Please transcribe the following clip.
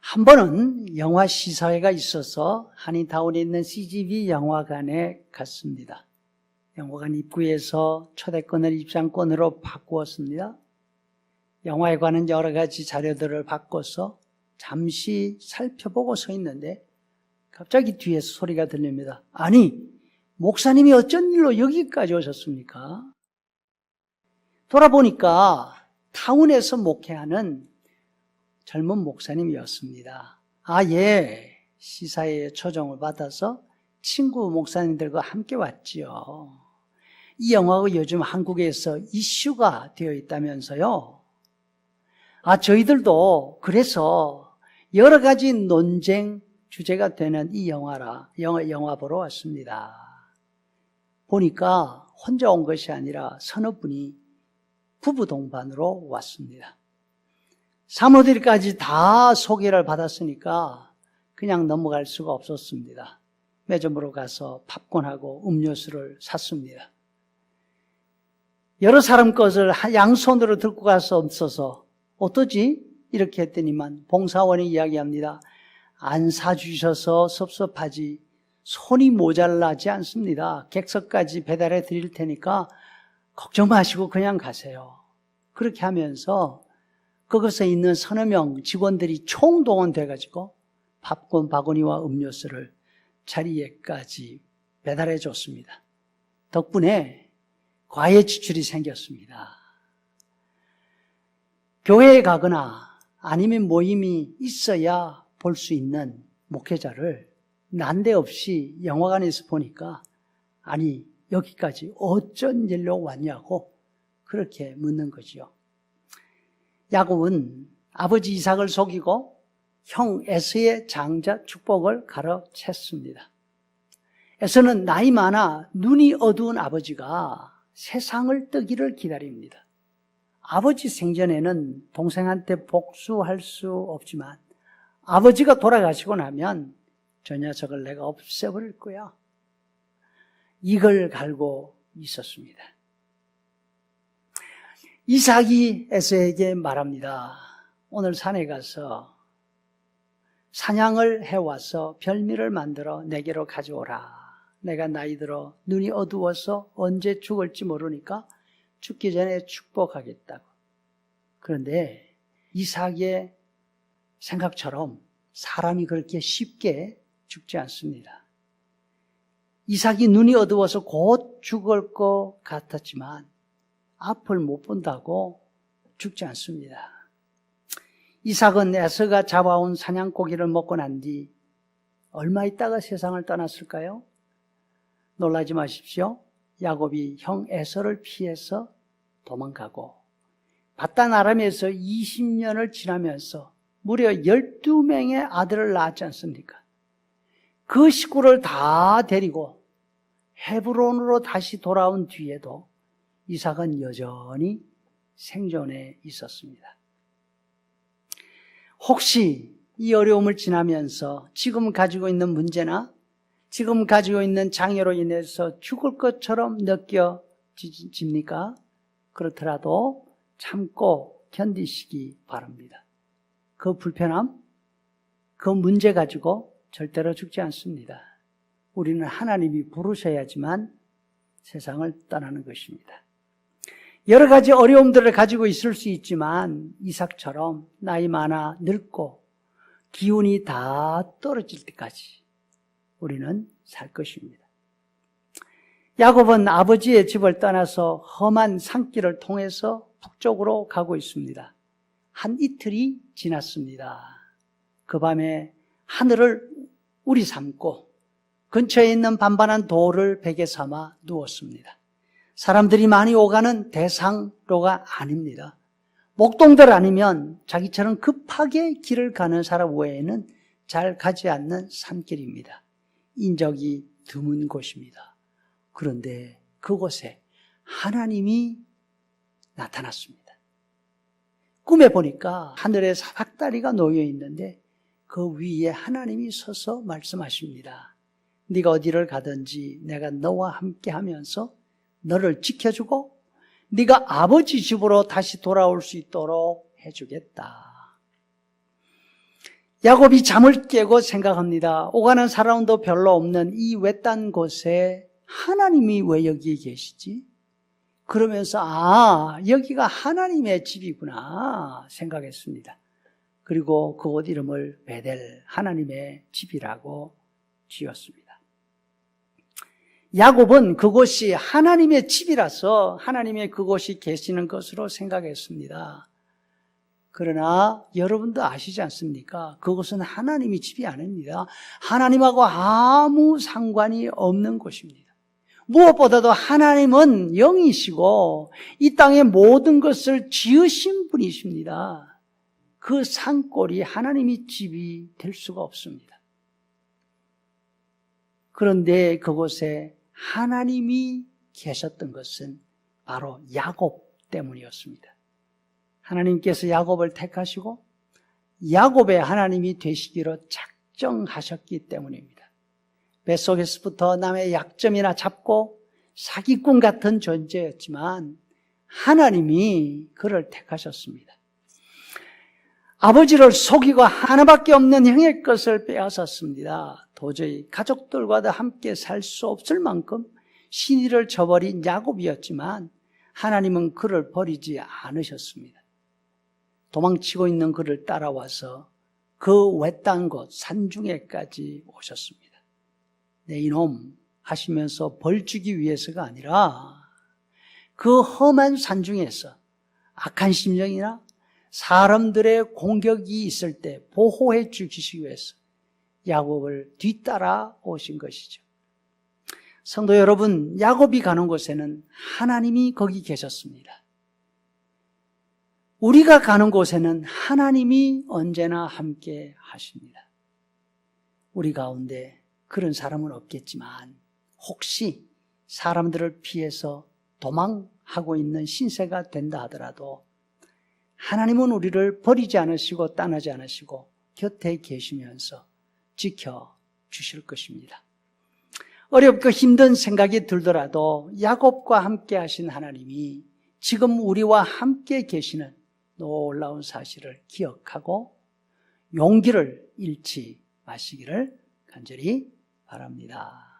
한 번은 영화 시사회가 있어서 한인타운에 있는 CGV 영화관에 갔습니다. 영화관 입구에서 초대권을 입장권으로 바꾸었습니다. 영화에 관한 여러 가지 자료들을 바꿔서 잠시 살펴보고 서 있는데 갑자기 뒤에서 소리가 들립니다. 아니, 목사님이 어쩐 일로 여기까지 오셨습니까? 돌아보니까 타운에서 목회하는 젊은 목사님이었습니다. 아, 예. 시사회에 초청을 받아서 친구 목사님들과 함께 왔지요. 이 영화가 요즘 한국에서 이슈가 되어 있다면서요. 아, 저희들도 그래서 여러 가지 논쟁 주제가 되는 이 영화라, 영화, 영화 보러 왔습니다. 보니까 혼자 온 것이 아니라 서너 분이 부부 동반으로 왔습니다. 사모들까지 다 소개를 받았으니까 그냥 넘어갈 수가 없었습니다. 매점으로 가서 팝콘하고 음료수를 샀습니다. 여러 사람 것을 양손으로 들고 갈수 없어서 어떠지? 이렇게 했더니만 봉사원이 이야기합니다. 안 사주셔서 섭섭하지 손이 모자라지 않습니다. 객석까지 배달해 드릴 테니까 걱정 마시고 그냥 가세요. 그렇게 하면서 그것에 있는 서너 명 직원들이 총동원돼 가지고 팝콘 바구니와 음료수를 자리에까지 배달해 줬습니다. 덕분에 과외 지출이 생겼습니다. 교회에 가거나 아니면 모임이 있어야 볼 수 있는 목회자를 난데없이 영화관에서 보니까 아니 여기까지 어쩐 일로 왔냐고 그렇게 묻는 거지요. 야곱은 아버지 이삭을 속이고 형 에서의 장자 축복을 가로챘습니다. 에서는 나이 많아 눈이 어두운 아버지가 세상을 뜨기를 기다립니다. 아버지 생전에는 동생한테 복수할 수 없지만 아버지가 돌아가시고 나면 저 녀석을 내가 없애버릴 거야. 이걸 갈고 있었습니다. 이삭이 에서에게 말합니다. 오늘 산에 가서 사냥을 해와서 별미를 만들어 내게로 가져오라. 내가 나이 들어 눈이 어두워서 언제 죽을지 모르니까 죽기 전에 축복하겠다고. 그런데 이삭의 생각처럼 사람이 그렇게 쉽게 죽지 않습니다. 이삭이 눈이 어두워서 곧 죽을 것 같았지만 앞을 못 본다고 죽지 않습니다. 이삭은 에서가 잡아온 사냥고기를 먹고 난 뒤 얼마 있다가 세상을 떠났을까요? 놀라지 마십시오. 야곱이 형 에서를 피해서 도망가고 바단 아람에서 20년을 지나면서 무려 12명의 아들을 낳았지 않습니까? 그 식구를 다 데리고 헤브론으로 다시 돌아온 뒤에도 이삭은 여전히 생존해 있었습니다. 혹시 이 어려움을 지나면서 지금 가지고 있는 문제나 지금 가지고 있는 장애로 인해서 죽을 것처럼 느껴집니까? 그렇더라도 참고 견디시기 바랍니다. 그 불편함, 그 문제 가지고 절대로 죽지 않습니다. 우리는 하나님이 부르셔야지만 세상을 떠나는 것입니다. 여러 가지 어려움들을 가지고 있을 수 있지만 이삭처럼 나이 많아 늙고 기운이 다 떨어질 때까지 우리는 살 것입니다. 야곱은 아버지의 집을 떠나서 험한 산길을 통해서 북쪽으로 가고 있습니다. 한 이틀이 지났습니다. 그 밤에 하늘을 우리 삼고 근처에 있는 반반한 돌을 베개 삼아 누웠습니다. 사람들이 많이 오가는 대상로가 아닙니다. 목동들 아니면 자기처럼 급하게 길을 가는 사람 외에는 잘 가지 않는 산길입니다. 인적이 드문 곳입니다. 그런데 그곳에 하나님이 나타났습니다. 꿈에 보니까 하늘에 사닥다리가 놓여 있는데 그 위에 하나님이 서서 말씀하십니다. 네가 어디를 가든지 내가 너와 함께 하면서 너를 지켜주고 네가 아버지 집으로 다시 돌아올 수 있도록 해주겠다. 야곱이 잠을 깨고 생각합니다. 오가는 사람도 별로 없는 이 외딴 곳에 하나님이 왜 여기에 계시지? 그러면서 아 여기가 하나님의 집이구나 생각했습니다. 그리고 그곳 이름을 베델 하나님의 집이라고 지었습니다. 야곱은 그곳이 하나님의 집이라서 하나님의 그곳이 계시는 것으로 생각했습니다. 그러나 여러분도 아시지 않습니까? 그곳은 하나님의 집이 아닙니다. 하나님하고 아무 상관이 없는 곳입니다. 무엇보다도 하나님은 영이시고 이 땅의 모든 것을 지으신 분이십니다. 그 산골이 하나님의 집이 될 수가 없습니다. 그런데 그곳에 하나님이 계셨던 것은 바로 야곱 때문이었습니다. 하나님께서 야곱을 택하시고 야곱의 하나님이 되시기로 작정하셨기 때문입니다. 뱃속에서부터 남의 약점이나 잡고 사기꾼 같은 존재였지만 하나님이 그를 택하셨습니다. 아버지를 속이고 하나밖에 없는 형의 것을 빼앗았습니다. 도저히 가족들과도 함께 살 수 없을 만큼 신의를 저버린 야곱이었지만 하나님은 그를 버리지 않으셨습니다. 도망치고 있는 그를 따라와서 그 외딴 곳 산중에까지 오셨습니다. 내 이놈 하시면서 벌 주기 위해서가 아니라 그 험한 산중에서 악한 심령이나 사람들의 공격이 있을 때 보호해 주시기 위해서 야곱을 뒤따라 오신 것이죠. 성도 여러분, 야곱이 가는 곳에는 하나님이 거기 계셨습니다. 우리가 가는 곳에는 하나님이 언제나 함께 하십니다. 우리 가운데 그런 사람은 없겠지만 혹시 사람들을 피해서 도망하고 있는 신세가 된다 하더라도 하나님은 우리를 버리지 않으시고 떠나지 않으시고 곁에 계시면서 지켜 주실 것입니다. 어렵고 힘든 생각이 들더라도 야곱과 함께 하신 하나님이 지금 우리와 함께 계시는 놀라운 사실을 기억하고 용기를 잃지 마시기를 간절히 바랍니다.